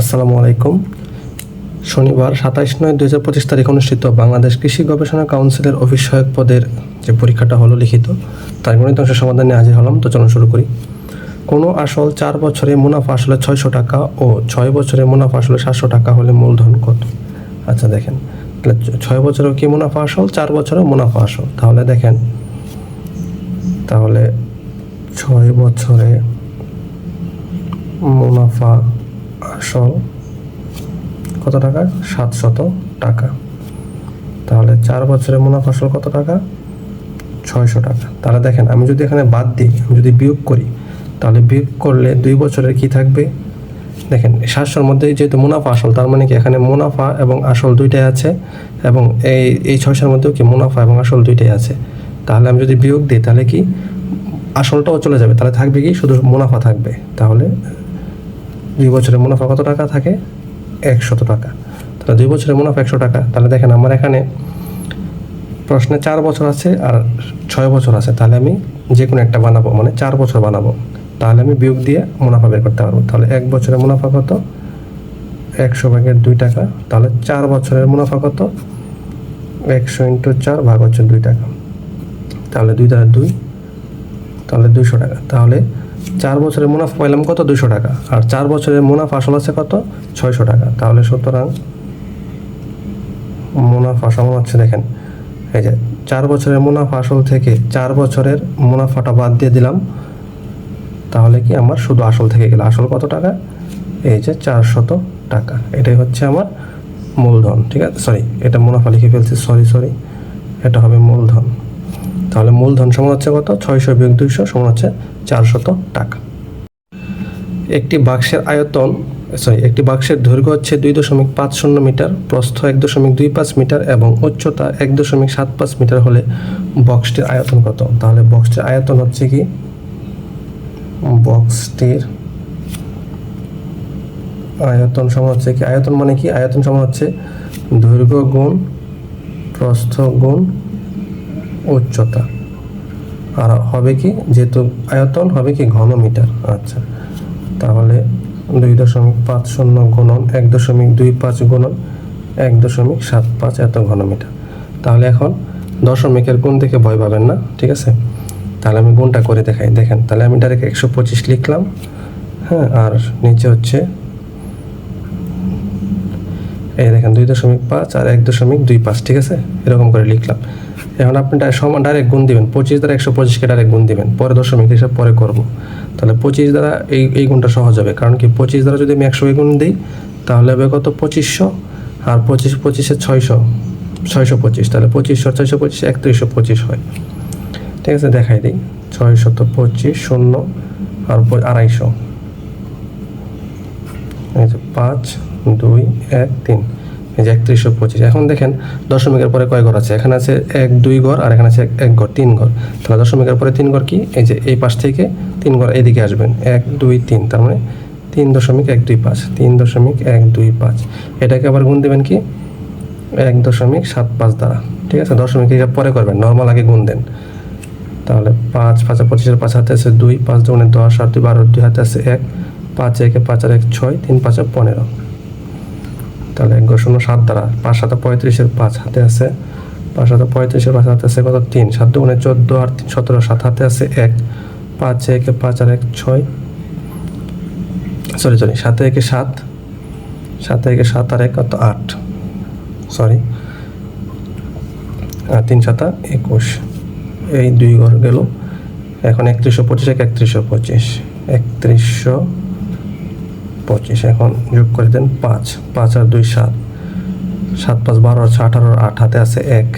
আসসালামু আলাইকুম। শনিবার সাতাইশ নয় দু হাজার পঁচিশ তারিখ অনুষ্ঠিত বাংলাদেশ কৃষি গবেষণা কাউন্সিলের অফিস সহায়ক পদের যে পরীক্ষাটা হলো লিখিত, তার গণিত অংশের সমাধান হাজির হলাম, তো চলুন শুরু করি। কোনো আসল চার বছরে মুনাফা আসলে ছয়শো টাকা ও ছয় বছরে মুনাফা আসলে সাতশো টাকা হলে মূলধন কত? আচ্ছা দেখেন। তাহলে ছয় বছরেও কি মুনাফা আসল, চার বছরেও মুনাফা আসল? তাহলে দেখেন। তাহলে ছয় বছরে মুনাফা আসল কত টাকা? সাতশত টাকা। তাহলে চার বছরের মুনাফা আসল কত টাকা? ছয়শো টাকা। তাহলে দেখেন, আমি যদি এখানে বাদ দিই, আমি যদি বিয়োগ করি, তাহলে বিয়োগ করলে দুই বছরের কি থাকবে? দেখেন, সাতশোর মধ্যে যেহেতু মুনাফা আসল, তার মানে কি এখানে মুনাফা এবং আসল দুইটাই আছে, এবং এই এই ছয়শোর মধ্যেও কি মুনাফা এবং আসল দুইটাই আছে। তাহলে আমি যদি বিয়োগ দিই, তাহলে কি আসলটাও চলে যাবে। তাহলে থাকবে কি? শুধু মুনাফা থাকবে। তাহলে দুই বছরের মুনাফা কত টাকা থাকে? একশত টাকা। তাহলে দুই বছরের মুনাফা একশো টাকা। তাহলে দেখেন আমার এখানে প্রশ্নে চার বছর আছে আর ছয় বছর আছে। তাহলে আমি যে কোনো একটা বানাবো মানে চার বছর বানাবো। তাহলে আমি বিয়োগ দিয়ে মুনাফা বের করতে পারব। তাহলে এক বছরের মুনাফা কত? একশো ভাগের দুই টাকা। তাহলে চার বছরের মুনাফা কত? একশো ইন্টু চার ভাগ হচ্ছে দুই টাকা। তাহলে দুই দ্বারা দুই, তাহলে দুইশো টাকা। তাহলে চার বছরের মুনাফা পাইলাম কত? দুশো টাকা। আর চার বছরের মুনাফা আসল আছে কত? ছয়শো টাকা। তাহলে সুতরাং মুনাফা সমান হচ্ছে দেখেন। এই যে চার বছরের মুনাফা আসল থেকে চার বছরের মুনাফাটা বাদ দিয়ে দিলাম। তাহলে কি আমার শুধু আসল থেকে গেল? আসল কত টাকা? এই যে চারশত টাকা। এটাই হচ্ছে আমার মূলধন, ঠিক আছে? সরি এটা মুনাফা লিখে ফেলছি। সরি সরি এটা হবে মূলধন। তাহলে মূলধন সমান হচ্ছে কত? ছয়শো বিয়োগ দুইশো সমান হচ্ছে চারশত টাকা। একটি বাক্সের আয়তন সরি একটি বাক্সের দৈর্ঘ্য হচ্ছে দুই দশমিক পাঁচ শূন্য মিটার, প্রস্থ এক দশমিক দুই পাঁচ মিটার এবং উচ্চতা এক দশমিক সাত পাঁচ মিটার হলে বক্সটির আয়তন কত? তাহলে বক্সটির আয়তন হচ্ছে কি? বক্সটির আয়তন সমান হচ্ছে কি? আয়তন মানে কি? আয়তন সমান হচ্ছে দৈর্ঘ্য গুণ প্রস্থ গুণ উচ্চতা। আর হবে কি, যেহেতু আয়তন, হবে কি ঘন মিটার আচ্ছা তাহলে দুই দশমিক পাঁচ শূন্য গুণন এক দশমিক দুই পাঁচ গুণন এক দশমিক সাত পাঁচ এত ঘন মিটার তাহলে এখন দশমিকের গুণ থেকে ভয় পাবেন না, ঠিক আছে? তাহলে আমি গুণটা করে দেখাই। দেখেন, তাহলে আমি ডাইরেক্ট একশো পঁচিশ লিখলাম হ্যাঁ আর নিচে হচ্ছে, এই দেখেন, দুই দশমিক পাঁচ আর এক দশমিক দুই পাঁচ, ঠিক আছে? এরকম করে লিখলাম। এখন আপনি সমান ডাইরেক্ট গুণ দিবেন। পঁচিশ দ্বারা একশো পঁচিশকে ডাইরেক্ট গুণ দিবেন। পরে দশমিক হিসাব পরে করব। তাহলে পঁচিশ দ্বারা এই এই গুণটা সহজ হবে। কারণ কি পঁচিশ দ্বারা যদি আমি একশো গুণ দিই, তাহলে হবে কত? পঁচিশশো। আর পঁচিশ, পঁচিশে ছয়শো। ছয়শো পঁচিশ। তাহলে পঁচিশশো, ছয়শো পঁচিশ, একত্রিশশো পঁচিশ হয়। ঠিক আছে, দেখাই দিই। ছয়শত পঁচিশ, শূন্য, আর আড়াইশো। পাঁচ, দুই, এক, তিন। এই যে একত্রিশশো পঁচিশ। এখন দেখেন, দশমিকের পরে কয় ঘর আছে? এখানে আছে এক, দুই ঘর, আর এখানে আছে এক- ঘর, তিন ঘর। তাহলে দশমিকের পরে তিন ঘর কি? এই যে এই পাশ থেকে তিন ঘর এদিকে আসবেন। এক, দুই, তিন, তার মানে তিন দশমিক এক, দুই, পাঁচ। তিন দশমিক এক, দুই, পাঁচ। এটাকে আবার গুণ দেবেন কি? এক দশমিক সাত, পাঁচ দ্বারা। ঠিক আছে? দশমিক হিসাব পরে করবেন নর্মাল আগে গুণ দেন। তাহলে পাঁচ পাঁচ পঁচিশের পাঁচ হাতে আছে দুই, পাঁচ দুগুণে দশ, আর দুই, বারো, দুই হাতে আছে এক। পাঁচ একে পাঁচ আর এক, ছয়, তিন, পাঁচ পনেরো। তাহলে এক শূন্য সাত দ্বারা। পাঁচ সাত পঁয়ত্রিশের পাঁচ হাতে আছে। পাঁচ সাত পঁয়ত্রিশের পাঁচ হাতে আছে কত? তিন। সাত দুগুণে চোদ্দ আর তিন সতেরো, সাত হাতে আছে এক। পাঁচ একে পাঁচ আর এক ছয়। সরি সরি সাতে একে সাত। সাতে একে সাত আর এক কত? আট। সরি আর তিন সাতা একুশ। এই দুই ঘর গেল। এখন একত্রিশশো পঁচিশ, এক একত্রিশশো পঁচিশ। একত্রিশশো পঁচিশ, এখন যোগ করে দেন পাঁচ পাঁচ আর দুই সাত। সাত পাঁচ বারো আর ছয় আঠারো, আট হাতে আছে এক।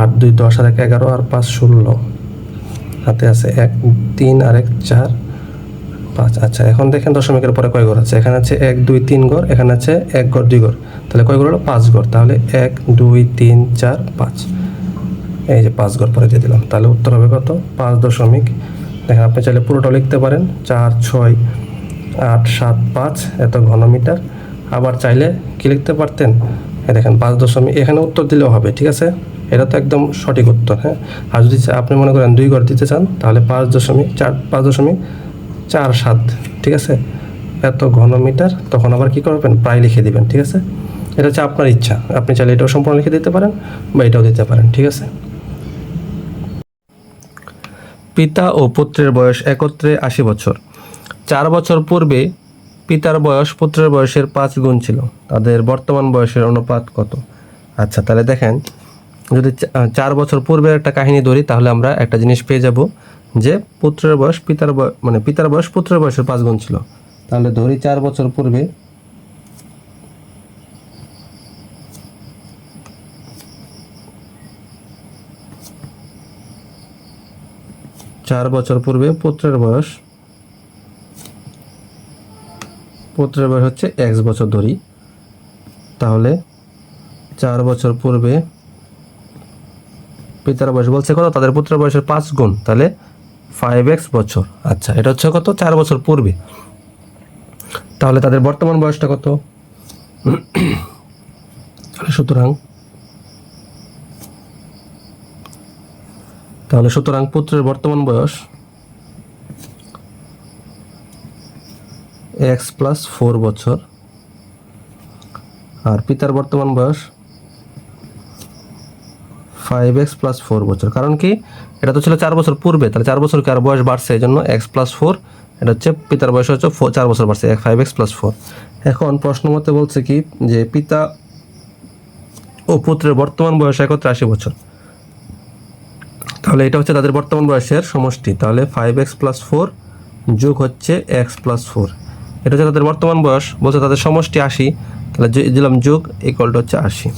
আট, দুই, দশ আর এক, এগারো আর পাঁচ, ষোলো। হাতে আছে এক, তিন আর এক, চার, পাঁচ। আচ্ছা এখন দেখেন দশমিকের পরে কয় ঘর আছে? এখানে আছে এক, দুই, তিন ঘর, এখানে আছে এক ঘর, দুই ঘর। তাহলে কয় ঘর হলো? পাঁচ ঘর। তাহলে এক, দুই, তিন, চার, পাঁচ। এই যে পাঁচ ঘর পরে দিয়ে দিলাম। তাহলে উত্তর হবে কত? পাঁচ দশমিক। দেখেন আপনি চাইলে পুরোটা লিখতে পারেন। চার, ছয় আট সাত পাঁচ, এত ঘনমিটার। আবার চাইলে কি লিখতে পারতেন? দেখেন, পাঁচ দশমিক, এখানে উত্তর দিলেও হবে, ঠিক আছে? এটা তো একদম সঠিক উত্তর হ্যাঁ? আর যদি আপনি মনে করেন দুই ঘর দিতে চান, তাহলে পাঁচ দশমিক চার, পাঁচ দশমিক চার সাত, ঠিক আছে? এত ঘনমিটার, তখন আবার কি করবেন? প্রায় লিখে দিবেন, ঠিক আছে? এটা হচ্ছে আপনার ইচ্ছা, আপনি চাইলে এটাও সম্পূর্ণ লিখে দিতে পারেন বা এটাও দিতে পারেন, ঠিক আছে? পিতা ও পুত্রের বয়স একত্রে আশি বছর। চার বছর পূর্বে পিতার বয়স, পুত্রের বয়সের পাঁচ গুণ ছিল। তাদের বর্তমান বয়সের অনুপাত কত? আচ্ছা তাহলে দেখেন, যদি চার বছর পূর্বের একটা কাহিনী ধরি, তাহলে আমরা একটা জিনিস পেয়ে যাব যে পুত্রের বয়স, পিতার মানে পিতার বয়স, পুত্রের বয়সের পাঁচ গুণ ছিল। তাহলে ধরি চার বছর পূর্বে চার বছর পূর্বে পুত্রের বয়স পুত্রের বয়স হচ্ছে এক্স বছর ধরি। তাহলে চার বছর পূর্বে পিতার বয়স বলছে কত? তাদের পুত্রের বয়সের পাঁচ গুণ। তাহলে ফাইভ এক্স বছর। আচ্ছা এটা হচ্ছে কত? চার বছর পূর্বে। তাহলে তাদের বর্তমান বয়সটা কত? সুতরাং তাহলে সুতরাং পুত্রের বর্তমান বয়স এক্স প্লাস ফোর বছর। আর পিতার বর্তমান বয়স ফাইভ এক্স প্লাস ফোর বছর। কারণ কি? এটা তো ছিল চার বছর পূর্বে, তাহলে চার বছর আর বয়স বাড়ছে? এই জন্য এক্স প্লাস ফোর এটা হচ্ছে পিতার বয়স হচ্ছে চার বছর বাড়ছে ফাইভ এক্স প্লাস ফোর এখন প্রশ্ন মতে বলছে কি, যে পিতা ও পুত্রের বর্তমান বয়স একত্রে আশি বছর। তাহলে এটা হচ্ছে তাদের বর্তমান বয়সের সমষ্টি। তাহলে ফাইভ এক্স প্লাস ফোর যোগ হচ্ছে এক্স প্লাস ফোর এটা হচ্ছে তাদের বর্তমান বয়স, বলছে তাদের সমষ্টি আশি, তাহলে দিলাম যোগ ইকুয়ালটা হচ্ছে আশি।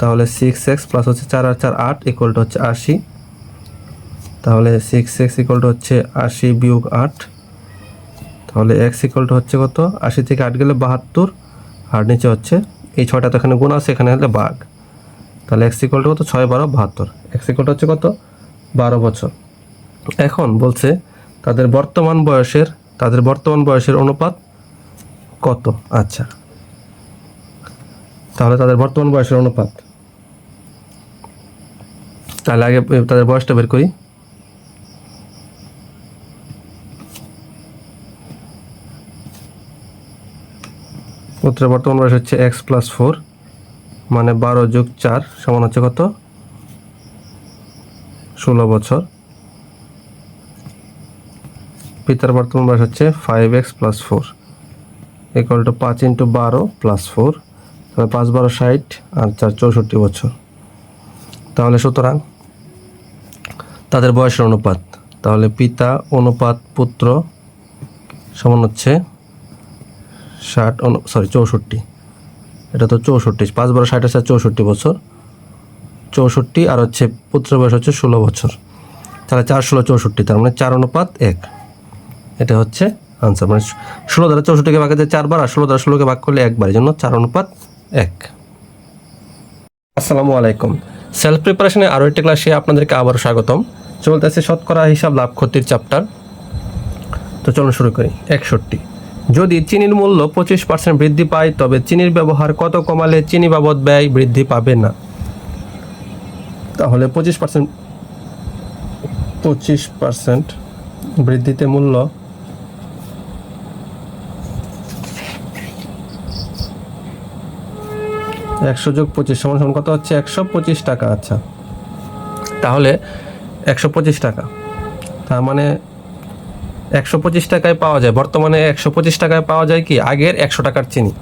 তাহলে সিক্স এক্স প্লাস হচ্ছে চার আর চার আট ইকুয়ালটা হচ্ছে আশি। তাহলে সিক্স এক্স ইকুয়ালটা হচ্ছে আশি বিয়োগ আট। তাহলে এক্স ইকুয়ালটা হচ্ছে কত? আশি থেকে আট গেলে বাহাত্তর, আর নিচে হচ্ছে, এই ছয়টা তো এখানে গুণ আছে, এখানে হলে বাঘ। তাহলে এক্স ইকুয়ালটা কত? ছয়, বারো, বাহাত্তর। এক্স ইকুয়ালটা হচ্ছে কত? বারো বছর। এখন বলছে তাদের বর্তমান বয়সের তাদের বর্তমান বয়সের অনুপাত কত? আচ্ছা। তাহলে তাদের বর্তমান বয়সের অনুপাত। তাহলে আগে তাদের বয়সটা বের করি। পুত্রের বর্তমান বয়স হচ্ছে এক্স প্লাস ফোর মানে বারো যোগ চার সমান হচ্ছে কত? ষোলো বছর। পিতার বর্তমান বয়স হচ্ছে five x plus four equal to পাঁচ ইন্টু বারো প্লাস ফোর তাহলে পাঁচ বারো ষাট আর চার চৌষট্টি বছর। তাহলে সুতরাং তাদের বয়সের অনুপাত, তাহলে পিতা, অনুপাত, পুত্র সমান হচ্ছে ষাট, অনু সরি চৌষট্টি। এটা তো চৌষট্টি, পাঁচ বারো ষাট আছে চৌষট্টি বছর। চৌষট্টি আর হচ্ছে পুত্র বয়স হচ্ছে ষোলো বছর। তাহলে চার ষোলো চৌষট্টি, তার মানে চার অনুপাত এক। এটা হচ্ছে আনসার মানে ষোলো দ্বারা চৌষট্টিকে ভাগ দিয়ে চারবার, আর ষোলো দ্বারা ষোলোকে ভাগ করলে একবার। এই জন্য চার অনুপাত এক। আসসালামু আলাইকুম। সেলফ প্রিপারেশনে আরও একটি ক্লাসে আপনাদেরকে আবারও স্বাগতম। চলতেছে শতকরা হিসাব লাভ ক্ষতির চ্যাপ্টার তো চলুন শুরু করি। একষট্টি। যদি চিনির মূল্য পঁচিশ পার্সেন্ট বৃদ্ধি পায়, তবে চিনির ব্যবহার কত কমালে চিনি বাবদ ব্যয় বৃদ্ধি পাবে না? তাহলে পঁচিশ পার্সেন্ট পঁচিশ পার্সেন্ট বৃদ্ধিতে মূল্য একশো যোগ পঁচিশ সমান সমান কত হচ্ছে? একশো পঁচিশ টাকা আচ্ছা। তাহলে একশো পঁচিশ টাকা। তার মানে একশো পঁচিশ টাকায় পাওয়া যায়। বর্তমানে একশো পঁচিশ টাকায় পাওয়া যায় কি? আগের একশো টাকার চিনি।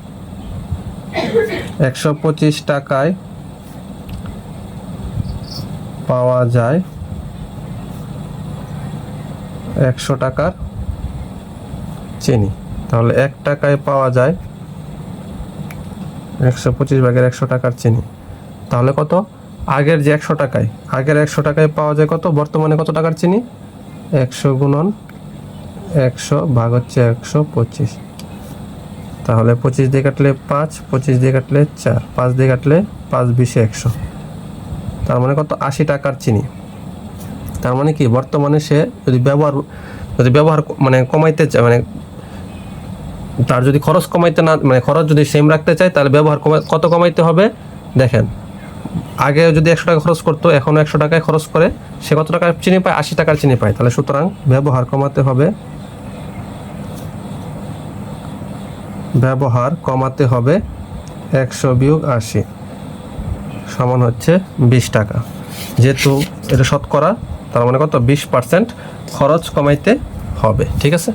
একশো পঁচিশ টাকায় পাওয়া যায় একশো টাকার চিনি। তাহলে এক টাকায় পাওয়া যায় একশো পঁচিশ ভাগের একশো টাকার চিনি। তাহলে কত? আগের যে একশো টাকায়, আগের একশো টাকায় পাওয়া যায় কত? বর্তমানে কত টাকার চিনি? একশো গুণন একশো ভাগ হচ্ছে একশো পঁচিশ। তাহলে পঁচিশ দিয়ে কাটলে পাঁচ, পঁচিশ দিয়ে কাটলে চার, পাঁচ দিয়ে কাটলে পাঁচ বিশে একশো। তার মানে কত? আশি টাকার চিনি। তার মানে কি? বর্তমানে সে যদি ব্যবহার যদি ব্যবহার মানে কমাইতে চায় মানে তার যদি খরচ কমাইতে না মানে খরচ যদি সেম রাখতে চায়, তাহলে ব্যবহার কত কমাইতে হবে? দেখেন, আগে যদি একশো টাকা খরচ করতো, এখনও একশো টাকায় খরচ করে, সে কত টাকার চিনি পায়? আশি টাকার চিনি পায়। তাহলে সুতরাং ব্যবহার কমাতে হবে। ব্যবহার কমাতে হবে একশো বিয়োগ আশি সমান হচ্ছে বিশ টাকা। যেহেতু এটা শতকরা, তার মানে কত? বিশ পার্সেন্ট খরচ কমাইতে হবে। ঠিক আছে?